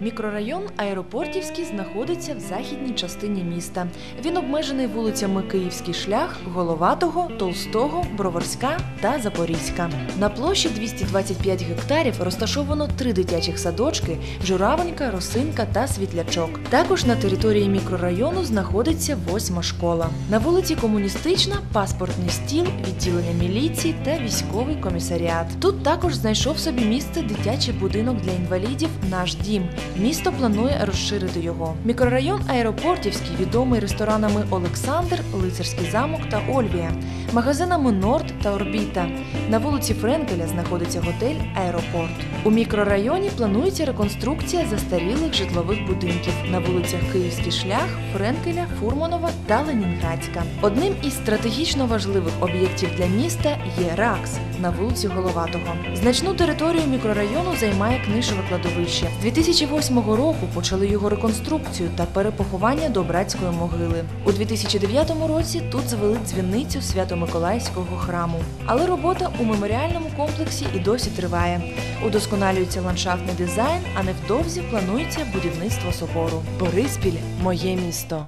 Мікрорайон Аеропортівський знаходиться в західній частині міста. Він обмежений вулицями Київський шлях, Головатого, Толстого, Броварська та Запорізька. На площі 225 гектарів розташовано три дитячих садочки: Журавонька, Росинка та Світлячок. Також на території мікрорайону знаходиться восьма школа. На вулиці Комуністична паспортний стіл, відділення міліції та військовий комісаріат. Тут також знайшов собі місце дитячий будинок для інвалідів Наш дім. Місто планує розширити його. Мікрорайон Аеропортівський відомий ресторанами Олександр, Лицарський замок та Ольвія, магазинами Норд та Орбіта. На вулиці Френкеля знаходиться готель Аеропорт. У мікрорайоні планується реконструкція застарілих житлових будинків на вулицях Київський шлях, Френкеля, Фурманова та Ленінградська. Одним із стратегічно важливих об'єктів для міста є РАКС на вулиці Головатого. Значну територію мікрорайону займає книжеве кладовище. З 2008 року почали його реконструкцію та перепоховання до братської могили. У 2009 році тут звели дзвіницю Свято-Миколаївського храму. Але робота у меморіальному комплексі і досі триває. Удосконалюється ландшафтний дизайн, а невдовзі планується будівництво собору. Бориспіль моє місто.